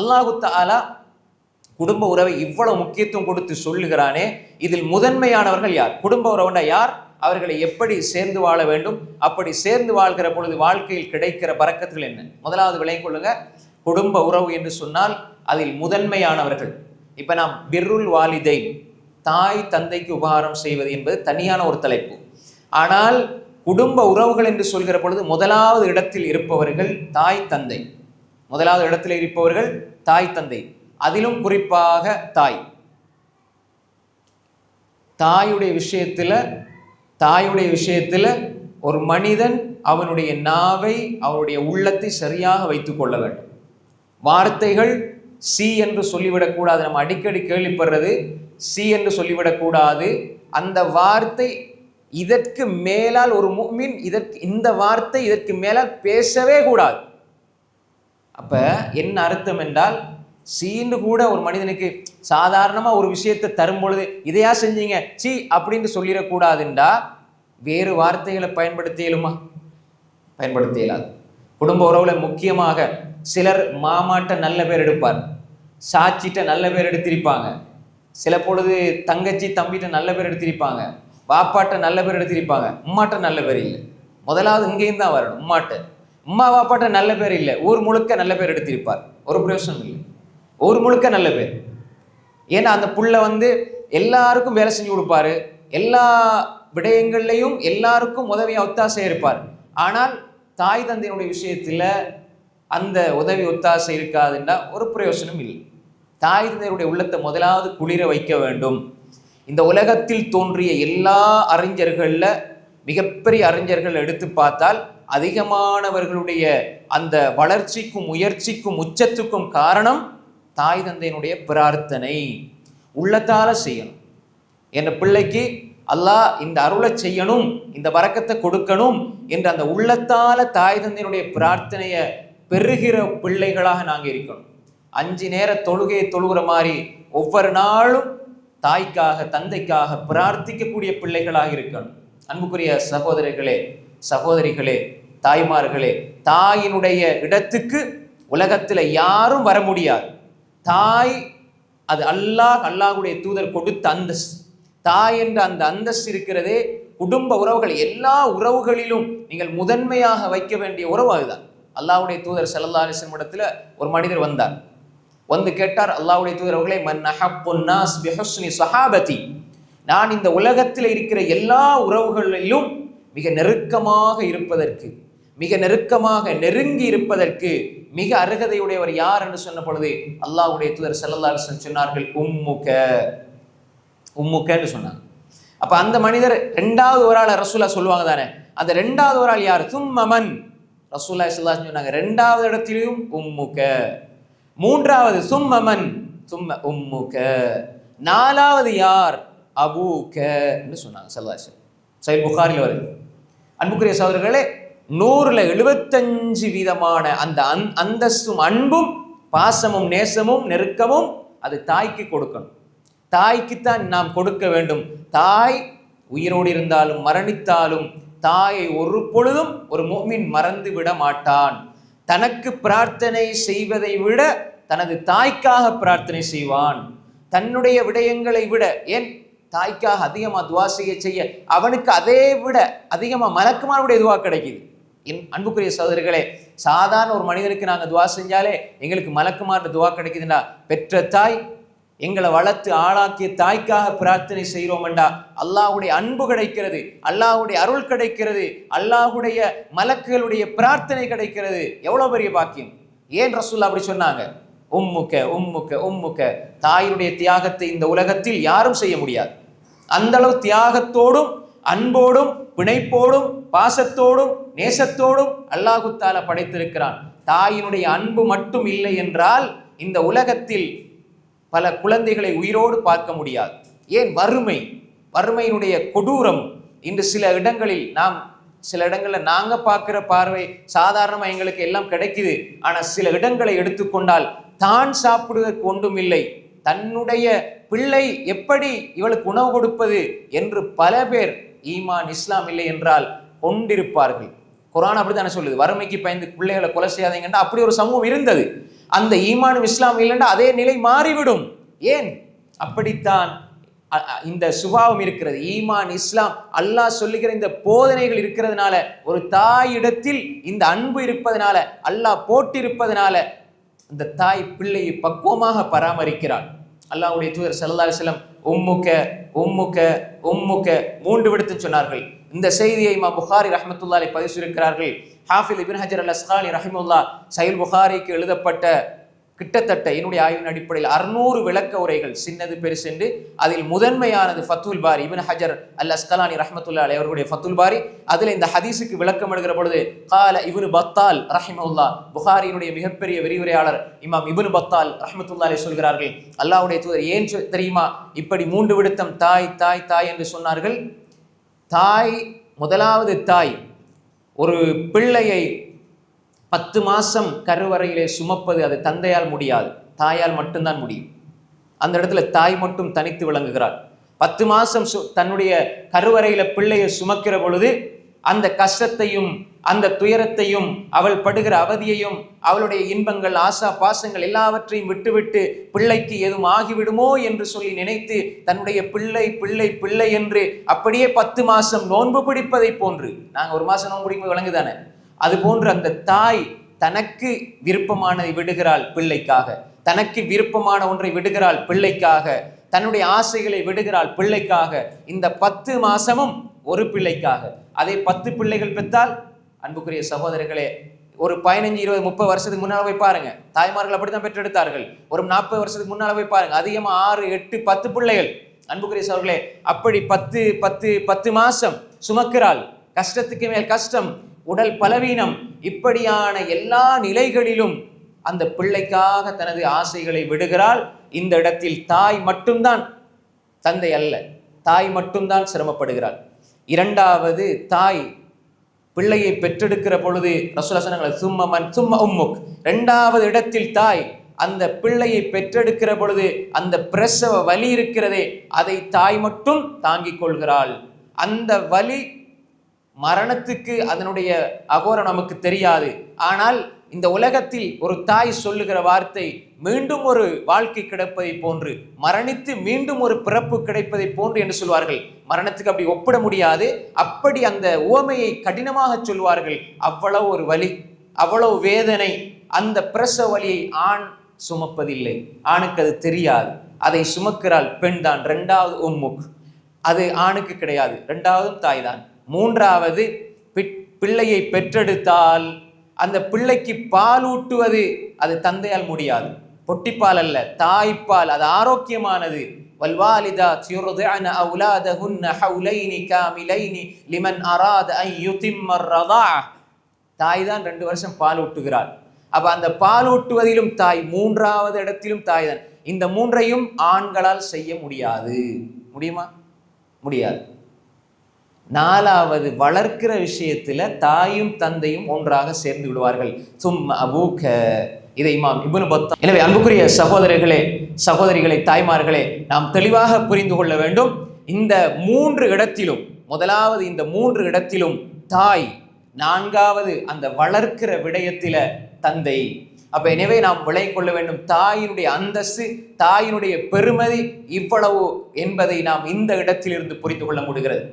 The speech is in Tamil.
அல்லாஹு தாலா குடும்ப உறவை இவ்வளவு முக்கியத்துவம் கொடுத்து சொல்லுகிறானே இதில் முதன்மையானவர்கள் யார்? குடும்ப உறவுனா யார்? அவர்களை எப்படி சேர்ந்து வாழ வேண்டும்? அப்படி சேர்ந்து வாழ்கிற பொழுது வாழ்க்கையில் கிடைக்கிற பறக்கத்துகள் என்ன? முதலாவது விளங்கிக் கொள்ளுங்க. குடும்ப உறவு என்று சொன்னால் அதில் முதன்மையானவர்கள். இப்ப நாம் பிர்ருல் வாலிதை தாய் தந்தைக்கு உபகாரம் செய்வது என்பது தனியான ஒரு தலைப்பு. ஆனால் குடும்ப உறவுகள் என்று சொல்கிற பொழுது முதலாவது இடத்தில் இருப்பவர்கள் தாய் தந்தை. முதலாவது இடத்தில் இருப்பவர்கள் தாய் தந்தை. அதிலும் குறிப்பாக தாய். தாயுடைய விஷயத்தில் தாயுடைய விஷயத்தில் ஒரு மனிதன் அவனுடைய நாவை அவனுடைய உள்ளத்தை சரியாக வைத்து கொள்ள வேண்டும். வார்த்தைகள் சி என்று சொல்லிவிடக்கூடாது நம்ம அடிக்கடி கேள்விப்படுறது சி என்று சொல்லிவிடக்கூடாது அந்த வார்த்தை இதற்கு மேலால் ஒரு மீன் இதற்கு இந்த வார்த்தை இதற்கு மேலால் பேசவே கூடாது. அப்போ என்ன அர்த்தம் என்றால் சீன்னு கூட ஒரு மனிதனுக்கு சாதாரணமாக ஒரு விஷயத்தை தரும் பொழுது இதையா செஞ்சீங்க? சி அப்படின்னு சொல்லிடக்கூடாதுண்டா. வேறு வார்த்தைகளை பயன்படுத்த இயலுமா? பயன்படுத்த இயலாது. குடும்ப உறவுல முக்கியமாக சிலர் மாமாட்ட நல்ல பேர் எடுப்பார். சாச்சிட்ட நல்ல பேர் எடுத்திருப்பாங்க. சில பொழுது தங்கச்சி தம்பிட்ட நல்ல பேர் எடுத்திருப்பாங்க. வாப்பாட்ட நல்ல பேர் எடுத்திருப்பாங்க. உம்மாட்ட நல்ல பேர் இல்லை. முதலாவது இங்கேயும் தான் வரணும். உம்மாட்ட. அம்மா அப்பாட்ட நல்ல பேர் இல்லை. ஊர் முழுக்க நல்ல பேர் எடுத்திருப்பார். ஒரு பிரயோசனம் இல்லை. ஊர் முழுக்க நல்ல பேர். ஏன்னா அந்த புள்ள வந்து எல்லாருக்கும் வேலை செஞ்சு கொடுப்பாரு. எல்லா விடயங்கள்லையும் எல்லாருக்கும் உதவியாக ஒத்தாசை இருப்பார். ஆனால் தாய் தந்தையினுடைய விஷயத்தில் அந்த உதவி ஒத்தாசை இருக்காதுன்னா ஒரு பிரயோசனம் இல்லை. தாய் தந்தையுடைய உள்ளத்தை முதலாவது குளிர வைக்க வேண்டும். இந்த உலகத்தில் தோன்றிய எல்லா அறிஞர்களில் மிகப்பெரிய அறிஞர்கள் எடுத்து பார்த்தால் அதிகமானவர்களுடைய அந்த வளர்ச்சிக்கும் முயற்சிக்கும் உச்சத்துக்கும் காரணம் தாய் தந்தையினுடைய பிரார்த்தனை. உள்ளத்தால செய்யணும். என்ற பிள்ளைக்கு அல்லாஹ் இந்த அருளை செய்யணும் இந்த வரக்கத்தை கொடுக்கணும் என்ற அந்த உள்ளத்தால தாய் தந்தையினுடைய பிரார்த்தனையை பெறுகிற பிள்ளைகளாக நாங்கள் இருக்கணும். அஞ்சு நேர தொழுகையை தொழுகிற மாதிரி ஒவ்வொரு நாளும் தாய்க்காக தந்தைக்காக பிரார்த்திக்கக்கூடிய பிள்ளைகளாக இருக்கணும். அன்புக்குரிய சகோதரர்களே சகோதரிகளே தாய்மார்களே தாயினுடைய இடத்துக்கு உலகத்தில் யாரும் வர முடியாது. தாய் அது அல்லாஹ் அல்லாஹுடைய தூதர் கொடுத்த அந்தஸ்து தாய் என்ற அந்த அந்தஸ்து இருக்கிறதே குடும்ப உறவுகள் எல்லா உறவுகளிலும் நீங்கள் முதன்மையாக வைக்க வேண்டிய உறவு அதுதான். அல்லாஹுடைய தூதர் செல்லல்லா அலிசன் இடத்துல ஒரு மனிதர் வந்தார். வந்து கேட்டார் அல்லாஹ்வுடைய தூதர் அவர்களே மன் அஹப்புன் நாஸ் சஹாபதி? நான் இந்த உலகத்தில் இருக்கிற எல்லா உறவுகளிலும் மிக நெருக்கமாக இருப்பதற்கு மிக நெருக்கமாக நெருங்கி இருப்பதற்கு மிக அருகதையுடையவர் யார் என்று சொன்ன பொழுது அல்லாஹுடைய தூதர் ஸல்லல்லாஹு சொன்னார்கள் உம்முக. உம்முக்கன்னு சொன்னாங்க. அப்ப அந்த மனிதர் ரெண்டாவது ஒரு ஆள் ரசூலா சொல்லுவாங்க தானே அந்த ரெண்டாவது ஒரு ஆள் யார்? தும்மமன் ரசூல்லா ஸல்லல்லாஹு சொன்னாங்க ரெண்டாவது இடத்திலையும் உம்முக. மூன்றாவது சும்மமன் சும்ம உம்முக. நாலாவது யார்? அபூக கேன்னு சொன்னாங்க சல்லாசன் சைல் புகாரில் வருது. அன்புக்குரிய சகோதரர்களே நூறுல எழுபத்தஞ்சு வீதமான அந்த அந் அந்தஸ்தும் அன்பும் பாசமும் நேசமும் நெருக்கமும் அது தாய்க்கு கொடுக்கணும். தாய்க்குத்தான் நாம் கொடுக்க வேண்டும். தாய் உயிரோடு இருந்தாலும் மரணித்தாலும் தாயை ஒரு பொழுதும் ஒரு மோமின் மறந்து விட மாட்டான். தனக்கு பிரார்த்தனை செய்வதை விட தனது தாய்க்காக பிரார்த்தனை செய்வான். தன்னுடைய விடயங்களை விட ஏன் தாய்க்காக அதிகமாக துவா செய்ய செய்ய அவனுக்கு அதே விட அதிகமாக மலக்குமாரோட துவா கிடைக்குது? என் அன்புக்குரிய சகோதரிகளே சாதாரண ஒரு மனிதனுக்கு நாங்கள் துவா செஞ்சாலே எங்களுக்கு மலக்குமார் துவா கிடைக்குதுன்னா பெற்ற தாய் எங்களை வளர்த்து ஆளாக்கிய தாய்க்காக பிரார்த்தனை செய்கிறோம்டா அல்லாஹுடைய அன்பு கிடைக்கிறது அல்லாஹ்வுடைய அருள் கிடைக்கிறது அல்லாஹுடைய மலக்குகளுடைய பிரார்த்தனை கிடைக்கிறது. எவ்வளோ பெரிய பாக்கியம்? ஏன் ரசூல்லா அப்படி சொன்னாங்க? உம்முக்க உம்முக்க உம்முக்க. தாயினுடைய தியாகத்தை இந்த உலகத்தில் யாரும் செய்ய முடியாது. அந்த அளவு தியாகத்தோடும் அன்போடும் பிணைப்போடும் பாசத்தோடும் நேசத்தோடும் அல்லாஹுத்தால படைத்திருக்கிறான். தாயினுடைய அன்பு மட்டும் இல்லை என்றால் இந்த உலகத்தில் பல குழந்தைகளை உயிரோடு பார்க்க முடியாது. ஏன் வறுமை? வறுமையினுடைய கொடூரம். இன்று சில இடங்களில் நாம் சில இடங்களில் நாங்கள் பார்க்குற பார்வை சாதாரணமாக எங்களுக்கு எல்லாம் கிடைக்குது. ஆனால் சில இடங்களை எடுத்துக்கொண்டால் தான் சாப்பிடுவதற்கு ஒன்றும் இல்லை. தன்னுடைய பிள்ளை எப்படி இவளுக்கு உணவு கொடுப்பது என்று பல பேர் ஈமான் இஸ்லாம் இல்லை என்றால் கொண்டிருப்பார்கள். குரான் அப்படித்தானே சொல்லுது? வறுமைக்கு பயந்து பிள்ளைகளை கொலை செய்யாதீங்கன்னா அப்படி ஒரு சமூகம் இருந்தது. அந்த ஈமானும் இஸ்லாம் இல்லைன்னா அதே நிலை மாறிவிடும். ஏன்? அப்படித்தான் இந்த சுபாவம் இருக்கிறது. ஈமான் இஸ்லாம் அல்லாஹ் சொல்லுகிற இந்த போதனைகள் இருக்கிறதுனால ஒரு தாயிடத்தில் இந்த அன்பு இருப்பதனால அல்லாஹ் போட்டிருப்பதனால இந்த தாய் பிள்ளையை பக்குவமாக பராமரிக்கிறாள். அல்லாவுடைய தூயர் ஸல்லல்லாஹு செல்லம் உம்முக்க உம்முக்க உம்முக்க மூன்று விடுத்து சொன்னார்கள். இந்த செய்தியை மா புகாரி ரஹமத்துல்லாலை பதிவு செய்திருக்கிறார்கள். ஹாஃபில் இபின் ஹஜர் அல் அஸ்காலி ரஹிமுல்லா சயில் புகாரிக்கு எழுதப்பட்ட கிட்டத்தட்ட என்னுடைய ஆய்வின் அடிப்படையில் அறுநூறு விளக்க உரைகள் சின்னது பெருசென்று அதில் முதன்மையானது Fathul Bari Ibn Hajar al Asqalani Rahmatullah அலி அவர்களுடைய ஃபத்துல் பாரி. அதில் இந்த ஹதீஸுக்கு விளக்கம் எடுக்கிற பொழுது கால இப்னு பத்தால் ரஹிமவுல்லா புகாரியினுடைய மிகப்பெரிய விரிவுரையாளர் இமாம் இப்னு பத்தால் ரஹமத்துல்லா அலி சொல்கிறார்கள் அல்லாவுடைய தூதர் ஏன் தெரியுமா? இப்படி மூன்று விடுத்தம் தாய் தாய் தாய் என்று சொன்னார்கள். தாய் முதலாவது தாய் ஒரு பிள்ளையை பத்து மாதம் கருவறையிலே சுமப்பது அது தந்தையால் முடியாது தாயால் மட்டும்தான் முடியும். அந்த இடத்துல தாய் மட்டும் தனித்து விளங்குகிறாள். பத்து மாதம் சு- தன்னுடைய கருவறையில் பிள்ளையை சுமக்கிற பொழுது அந்த கஷ்டத்தையும் அந்த துயரத்தையும் அவள் படுகிற அவதியையும் அவளுடைய இன்பங்கள் ஆசா பாசங்கள் எல்லாவற்றையும் விட்டுவிட்டு பிள்ளைக்கு எதுவும் ஆகிவிடுமோ என்று சொல்லி நினைத்து தன்னுடைய பிள்ளை பிள்ளை பிள்ளை என்று அப்படியே பத்து மாசம் நோன்பு பிடிப்பதை போன்று நாங்கள் ஒரு மாசம் நோன்பு பிடிக்கும் விளங்குதானே? அது போன்று அந்த தாய் தனக்கு விருப்பமானதை விடுகிறாள் பிள்ளைக்காக. தனக்கு விருப்பமான ஒன்றை விடுகிறாள் பிள்ளைக்காக. தன்னுடைய ஆசைகளை விடுகிறாள் பிள்ளைக்காக. இந்த பத்து மாசமும் ஒரு பிள்ளைக்காக. அதே பத்து பிள்ளைகள் பெற்றால் அன்புக்குரிய சகோதரர்களே ஒரு பதினஞ்சு இருபது முப்பது வருஷத்துக்கு முன்னால் போய் பாருங்க. தாய்மார்கள் அப்படித்தான் பெற்றெடுத்தார்கள். ஒரு நாற்பது வருஷத்துக்கு முன்னால் போய் பாருங்க. அதிகமாக ஆறு எட்டு பத்து பிள்ளைகள். அன்புக்குரிய சகோதரர்களே அப்படி பத்து பத்து பத்து மாசம் சுமக்கிறாள். கஷ்டத்துக்கு மேல் கஷ்டம். உடல் பலவீனம் இப்படியான எல்லா நிலைகளிலும் அந்த பிள்ளைக்காக தனது ஆசைகளை விடுகிறாள். இந்த இடத்தில் தாய் மட்டும்தான் தந்தை அல்ல தாய் மட்டும்தான் சிரமப்படுகிறாள். இரண்டாவது தாய் பிள்ளையை பெற்றெடுக்கிற பொழுது ரசுலசனங்களை சும்மமன் சும்ம உம்முக். இரண்டாவது இடத்தில் தாய் அந்த பிள்ளையை பெற்றெடுக்கிற பொழுது அந்த பிரசவ வலி இருக்கிறதே அதை தாய் மட்டும் தாங்கிக் கொள்கிறாள். அந்த வலி மரணத்துக்கு அதனுடைய அகோரம் நமக்கு தெரியாது. ஆனால் இந்த உலகத்தில் ஒரு தாய் சொல்லுகிற வார்த்தை மீண்டும் ஒரு வாழ்க்கை கிடைப்பதை போன்று மரணித்து மீண்டும் ஒரு பிறப்பு கிடைப்பதை போன்று என்று சொல்வார்கள். மரணத்துக்கு அப்படி ஒப்பிட முடியாது. அப்படி அந்த உவமையை கடினமாக சொல்வார்கள். அவ்வளவு ஒரு வலி அவ்வளவு வேதனை அந்த பிரசவ வலியை ஆண் சுமப்பதில்லை. ஆணுக்கு அது தெரியாது. அதை சுமக்கிறாள் பெண் தான் ரெண்டாவது உம்முக் அது ஆணுக்கு கிடையாது ரெண்டாவதும் தாய் தான். மூன்றாவது பிட்- பிள்ளையை பெற்றெடுத்தால் அந்த பிள்ளைக்கு பால் ஊட்டுவது அது தந்தையால் முடியாது பொட்டிப்பால் அல்ல தாய்ப்பால் அது ஆரோக்கியமானது والوالدات يرضعن أولادهن حولين كاملين لمن أراد أن يتم الرضاعة தாய் தான் ரெண்டு வருஷம் பால் ஊட்டுகிறாள் அப்ப அந்த பால் ஊட்டுவதிலும் தாய் மூன்றாவது இடத்திலும் தாய் தான் இந்த மூன்றையும் ஆண்களால் செய்ய முடியாது முடியுமா முடியாது நாலாவது வளர்க்கிற விஷயத்தில் தாயும் தந்தையும் ஒன்றாக சேர்ந்து விடுவார்கள். சும்மா அபூக்க இதை இமாம் இபுனு பத்தா. எனவே அன்புக்குரிய சகோதரர்களே சகோதரிகளே தாய்மார்களே நாம் தெளிவாக புரிந்து கொள்ள வேண்டும். இந்த மூன்று இடத்திலும் முதலாவது இந்த மூன்று இடத்திலும் தாய் நான்காவது அந்த வளர்க்கிற விடயத்தில் தந்தை. அப்ப எனவே நாம் விளை கொள்ள வேண்டும். தாயினுடைய அந்தஸ்து தாயினுடைய பெருமதி இவ்வளவு என்பதை நாம் இந்த இடத்திலிருந்து புரிந்து கொள்ள முடிகிறது.